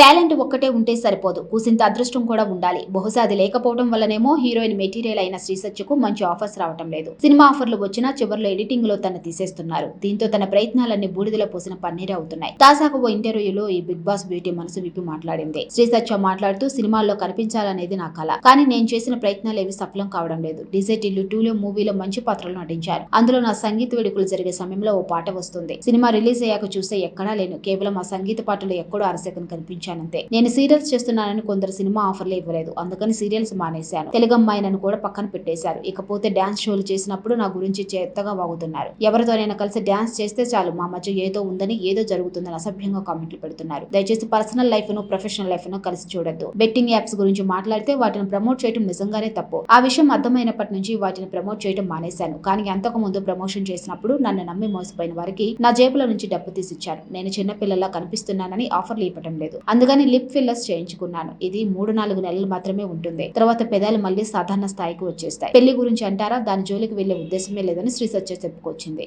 Talent ఒక్కటే ఉంటే సరిపోదు. కూసింత అదృష్టం కూడా ఉండాలి. బహుశా అది లేకపోవడం వల్లనేమో హీరోయిన్ మెటీరియల్ అయిన శ్రీసత్యకు మంచి ఆఫర్స్ రావటం లేదు. సినిమా ఆఫర్లు వచ్చినా చివరిలో ఎడిటింగ్లో తన తీసేస్తున్నారు. దీంతో తన ప్రయత్నాలన్నీ బూడిదలో పోసిన పన్నీరే అవుతున్నాయి. తాజాగా ఓ ఇంటర్వ్యూలో ఈ బిగ్ బాస్ బ్యూటీ మనసు విప్పి మాట్లాడింది. శ్రీసత్య మాట్లాడుతూ సినిమాల్లో కనిపించాలనేది నా కళ కానీ నేను చేసిన ప్రయత్నాలు ఏవి సఫలం కావడం లేదు. డిజైట్ ఇల్లు టూలో మూవీలో మంచి పాత్రలు నటించారు. అందులో నా సంగీత వేడుకలు జరిగే సమయంలో ఓ పాట వస్తుంది. సినిమా రిలీజ్ అయ్యాక చూస్తే ఎక్కడా లేను. కేవలం ఆ సంగీత పాటలు ఎక్కడో అరసెకన్ నటించానంతే నేను సీరియల్స్ చేస్తున్నానని కొందరు సినిమా ఆఫర్లు ఇవ్వలేదు. అందుకని సీరియల్స్ మానేశాను. తెలుగు అమ్మాయినని కూడా పక్కన పెట్టేశారు. ఇకపోతే డాన్స్ షోలు చేసినప్పుడు నా గురించి చేత్తగా వాగుతున్నారు. ఎవరితోనైనా కలిసి డాన్స్ చేస్తే చాలు. మా మధ్య ఏదో ఉందని ఏదో జరుగుతుందని అసభ్యంగా కామెంట్లు పెడుతున్నారు. దయచేసి పర్సనల్ లైఫ్ను ప్రొఫెషనల్ లైఫ్ను కలిసి చూడొద్దు. బెట్టింగ్ యాప్స్ గురించి మాట్లాడితే వాటిని ప్రమోట్ చేయడం నిజంగానే తప్పు. ఆ విషయం అర్థమైనప్పటి నుంచి వాటిని ప్రమోట్ చేయడం మానేశాను. కానీ అంతకు ముందు ప్రమోషన్ చేసినప్పుడు నన్ను నమ్మి మోసపోయిన వారికి నా జేబులో నుంచి డబ్బు తీసిచ్చారు. నేను చిన్నపిల్లలా కనిపిస్తున్నానని ఆఫర్లు ఇవ్వటం లేదు. అందుకని లిప్ ఫిల్లర్స్ చేయించుకున్నాను. ఇది మూడు నాలుగు నెలలు మాత్రమే ఉంటుంది. తర్వాత పెదాలు మళ్ళీ సాధారణ స్థాయికి వచ్చేస్తాయి. పెళ్ళి గురించి అంటారా? దాని జోలికి వెళ్ళే ఉద్దేశమే లేదని శ్రీ సత్య చెప్పుకొచ్చింది.